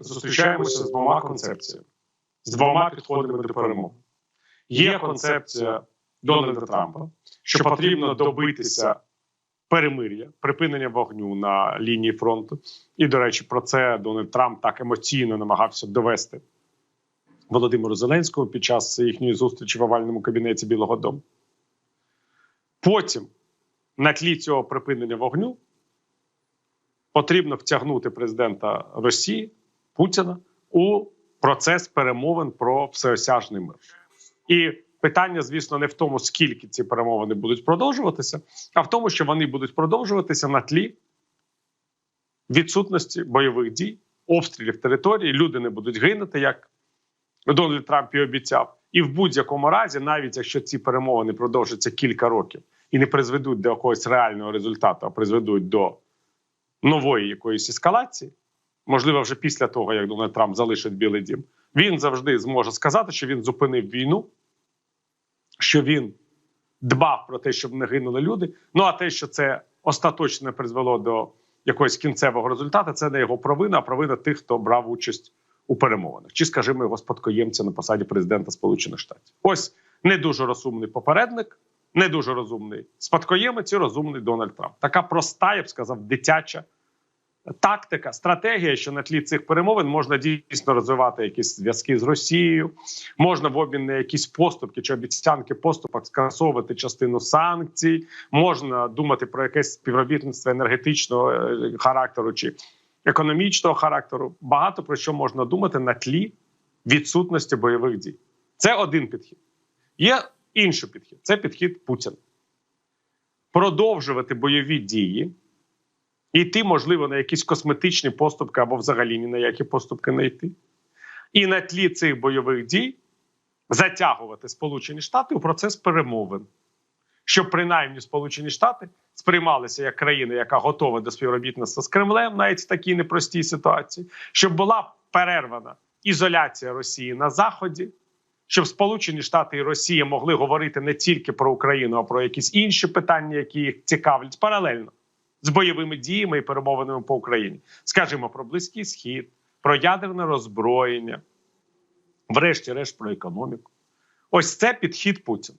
зустрічаємося з двома концепціями, з двома підходами до перемоги. Є концепція Дональда Трампа, що потрібно добитися перемир'я, припинення вогню на лінії фронту. І, до речі, про це Дональд Трамп так емоційно намагався довести Володимиру Зеленському під час їхньої зустрічі в овальному кабінеті Білого Дому. Потім, на тлі цього припинення вогню, потрібно втягнути президента Росії Путіна у процес перемовин про всеосяжний мир. І питання, звісно, не в тому, скільки ці перемовини будуть продовжуватися, а в тому, що вони будуть продовжуватися на тлі відсутності бойових дій, обстрілів території. Люди не будуть гинути, як Дональд Трамп і обіцяв. І в будь-якому разі, навіть якщо ці перемовини продовжаться кілька років і не призведуть до якогось реального результату, а призведуть до нової якоїсь ескалації, можливо, вже після того, як Дональд Трамп залишить Білий Дім, він завжди зможе сказати, що він зупинив війну, що він дбав про те, щоб не гинули люди. Ну а те, що це остаточно призвело до якогось кінцевого результату, це не його провина, а провина тих, хто брав участь у перемовинах, чи, скажімо, його спадкоємця на посаді президента Сполучених Штатів. Ось не дуже розумний попередник, не дуже розумний спадкоємець і розумний Дональд Трамп. Така проста, я б сказав, дитяча тактика, стратегія, що на тлі цих перемовин можна дійсно розвивати якісь зв'язки з Росією, можна в обмін на якісь поступки чи обіцянки поступок скасовувати частину санкцій, можна думати про якесь співробітництво енергетичного е, характеру чи економічного характеру. Багато про що можна думати на тлі відсутності бойових дій. Це один підхід. Є інший підхід це підхід Путіна. Продовжувати бойові дії йти, можливо, на якісь косметичні поступки або взагалі ні на які поступки не йти. І на тлі цих бойових дій затягувати Сполучені Штати у процес перемовин, щоб принаймні Сполучені Штати сприймалися як країна, яка готова до співробітництва з Кремлем, навіть в такій непростій ситуації, щоб була перервана ізоляція Росії на Заході. Щоб Сполучені Штати і Росія могли говорити не тільки про Україну, а про якісь інші питання, які їх цікавлять паралельно з бойовими діями і перемовинами по Україні. Скажімо про Близький Схід, про ядерне роззброєння, врешті-решт про економіку. Ось це підхід Путіна.